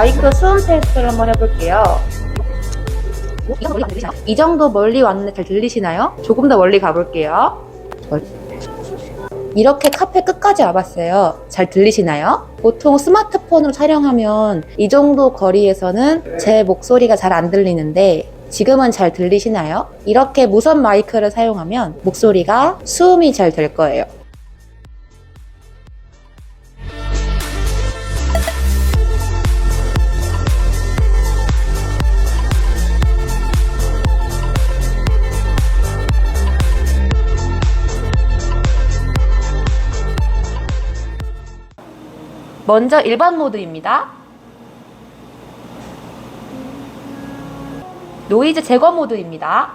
마이크 수음 테스트를 한번 해볼게요. 이 정도 멀리 왔는데 잘 들리시나요? 조금 더 멀리 가볼게요. 이렇게 카페 끝까지 와봤어요. 잘 들리시나요? 보통 스마트폰으로 촬영하면 이 정도 거리에서는 제 목소리가 잘 안 들리는데 지금은 잘 들리시나요? 이렇게 무선 마이크를 사용하면 목소리가 수음이 잘 될 거예요. 먼저 일반 모드입니다. 노이즈 제거 모드입니다.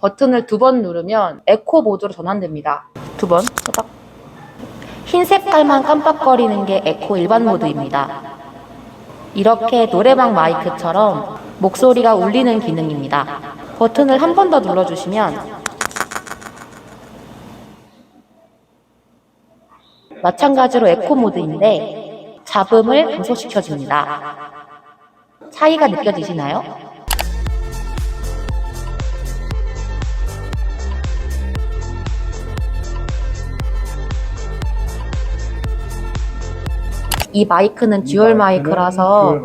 버튼을 두 번 누르면 에코 모드로 전환됩니다. 두 번. 흰 색깔만 깜빡거리는 게 에코 일반 모드입니다. 이렇게 노래방 마이크처럼 목소리가 울리는 기능입니다. 버튼을 한 번 더 눌러주시면 마찬가지로 에코 모드인데 잡음을 감소시켜줍니다. 차이가 느껴지시나요? 이 마이크는 듀얼 마이크라서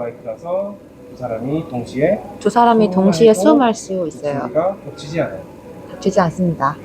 사람이 동시에 두 사람이 동시에 수음할 수 있어요. 겹치지 않아요. 닥치지 않습니다.